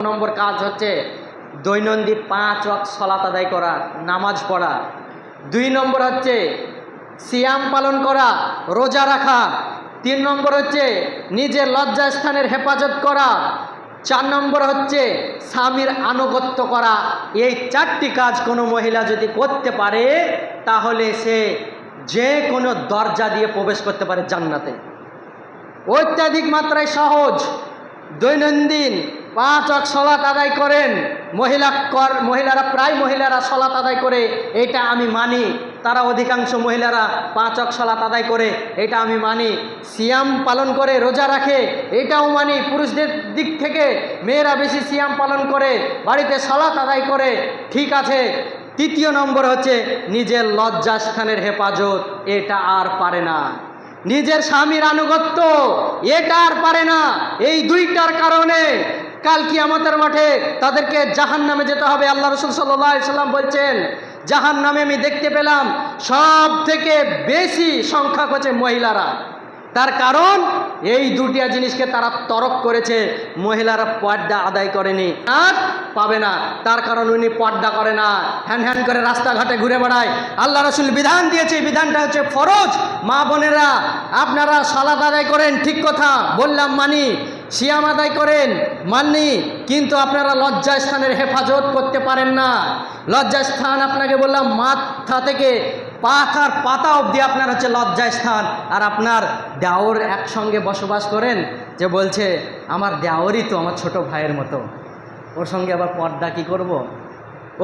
নম্বর কাজ হচ্ছে দৈনন্দিন পাঁচ ওয়াক্ত সলাত আদায় করা, নামাজ পড়া। দুই নম্বর হচ্ছে সিয়াম পালন করা, রোজা রাখা। তিন নম্বর হচ্ছে নিজের লজ্জাস্থানের হেফাজত করা। চার নম্বর হচ্ছে স্বামীর আনুগত্য করা। এই চারটি কাজ কোনো মহিলা যদি করতে পারে, তাহলে সে যে কোনো দরজা দিয়ে প্রবেশ করতে পারে জান্নাতে। অত্যাধিক মাত্রায় সহজ। দৈনন্দিন পাঁচ অক সলাত আদায় করেন। মহিলা কর মহিলারা, প্রায় মহিলারা সলাত আদায় করে, এটা আমি মানি। তারা অধিকাংশ মহিলারা পাঁচ অক সলাত আদায় করে, এটা আমি মানি। সিয়াম পালন করে, রোজা রাখে, এটাও মানি। পুরুষদের দিক থেকে মেয়েরা বেশি সিয়াম পালন করে, বাড়িতে সলাত আদায় করে, ঠিক আছে। তৃতীয় নম্বর হচ্ছে নিজের লজ্জাস্থানের হেফাজত, এটা আর পারে না। নিজের স্বামীর আনুগত্য, এটা আর পারে না। এই দুইটার কারণে কাল কিয়ামতের মাঠে তাদেরকে জাহান নামে যেতে হবে। আল্লাহ রসুল সাল্লাম বলছেন জাহান নামে আমি দেখতে পেলাম সব থেকে বেশি সংখ্যক হচ্ছে মহিলারা। তার কারণ, এই দুটিয়া জিনিসকে তারা তরক করেছে। মহিলারা পর্দা আদায় করেনি, আর পাবে না। তার কারণ উনি পর্দা করে না। হ্যান হ্যান করে রাস্তাঘাটে ঘুরে বেড়ায়। আল্লাহ রসুল বিধান দিয়েছে বিধানটা হচ্ছে ফরজ। মা বোনেরা, আপনারা সালাদ আদায় করেন, ঠিক কথা। বললাম মানি সিয়াম আদায় করেন, মাননি, কিন্তু আপনারা লজ্জাস্থানের হেফাজত করতে পারেন না। লজ্জাস্থান আপনাকে বললাম, মাথা থেকে পাখার পাতা অবধি আপনার হচ্ছে লজ্জাস্থান। আর আপনার দেওর একসঙ্গে বসবাস করেন, যে বলছে, আমার দেওরই তো আমার ছোট ভাইয়ের মতো। ওর সঙ্গে আবার পর্দা কী করব।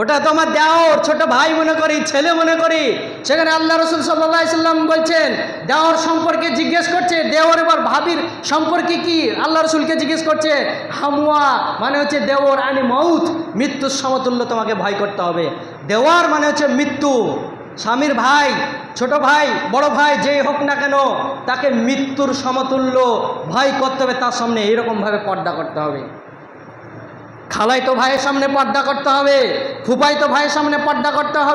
ওটা তো আমার দেওর, ছোট ভাই মনে করি, ছেলে মনে করি। সেখানে আল্লাহ রসুল সাল্লাম বলছেন, দেওর সম্পর্কে জিজ্ঞেস করছে, দেওর এবার ভাবির সম্পর্কে কি? আল্লাহ রসুলকে জিজ্ঞেস করছে, হামুয়া মানে হচ্ছে দেওর আনি মৌত মৃত্যুর সমতুল্য তোমাকে ভয় করতে হবে। দেওয়ার মানে হচ্ছে মৃত্যু। স্বামীর ভাই, ছোট ভাই, বড় ভাই, যেই হোক না কেন, তাকে মৃত্যুর সমতুল্য ভয় করতে হবে, তার সামনে এরকমভাবে পর্দা করতে হবে। খালাই তো ভাইয়ের সামনে পর্দা করতে হবে ফুপাই তো ভাইয়ের সামনে পর্দা করতে হবে।